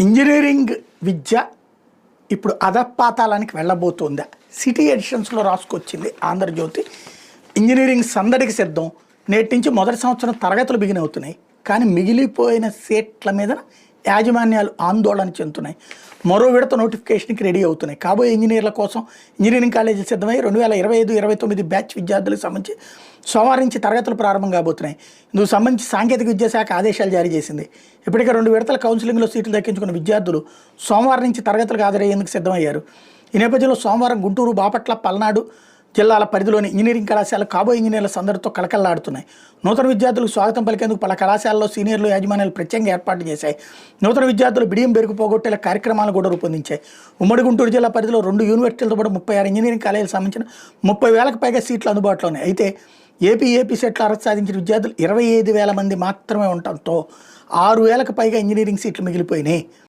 Engineering విద్య ఇప్పుడు అధపాతాలానికి వెళ్ళబోతుందా. సిటీ ఎడిషన్స్లో రాసుకొచ్చింది ఆంధ్రజ్యోతి. ఇంజనీరింగ్ సందడికి సిద్ధం. నేటి నుంచి మొదటి సంవత్సరం తరగతులు బిగిన్ అవుతున్నాయి. కానీ మిగిలిపోయిన సీట్ల మీద యాజమాన్యాలు ఆందోళన చెందుతున్నాయి. మరో విడత నోటిఫికేషన్కి రెడీ అవుతున్నాయి. కాబోయే ఇంజనీర్ల కోసం ఇంజనీరింగ్ కాలేజీలు సిద్ధమై రెండు వేల ఇరవై ఐదు ఇరవై తొమ్మిది బ్యాచ్ విద్యార్థులకు సంబంధించి సోమవారం నుంచి తరగతులు ప్రారంభం కాబోతున్నాయి. ఇందుకు సంబంధించి సాంకేతిక విద్యాశాఖ ఆదేశాలు జారీ చేసింది. ఇప్పటికే రెండు విడతల కౌన్సిలింగ్లో సీట్లు దక్కించుకున్న విద్యార్థులు సోమవారం నుంచి తరగతులకు హాజరయ్యేందుకు సిద్ధమయ్యారు. ఈ నేపథ్యంలో సోమవారం గుంటూరు బాపట్ల పల్నాడు జిల్లాల పరిధిలోని ఇంజనీరింగ్ కళాశాల కాబో ఇంజనీర్ల సందడితో కళకళలాడుతున్నాయి. నూతన విద్యార్థులకు స్వాగతం పలికేందుకు పలు కళాశాలలో సీనియర్లు యాజమాన్యాలు ప్రత్యేకంగా ఏర్పాటు చేశాయి. నూతన విద్యార్థులు బిడియం బెరుకు పోగొట్టేలా కార్యక్రమాలు కూడా రూపొందించాయి. ఉమ్మడి గుంటూరు జిల్లా పరిధిలో రెండు యూనివర్సిటీలతో పాటు ముప్పై ఆరు ఇంజనీరింగ్ కాలేజీలకు సంబంధించిన ముప్పై వేలకు పైగా సీట్లు అందుబాటులో ఉన్నాయి. అయితే ఏపీ ఏపీ సెట్లు అర్హత సాధించిన విద్యార్థులు ఇరవై ఐదు వేల మంది మాత్రమే ఉండటంతో ఆరు వేలకు పైగా ఇంజనీరింగ్ సీట్లు మిగిలిపోయినాయి.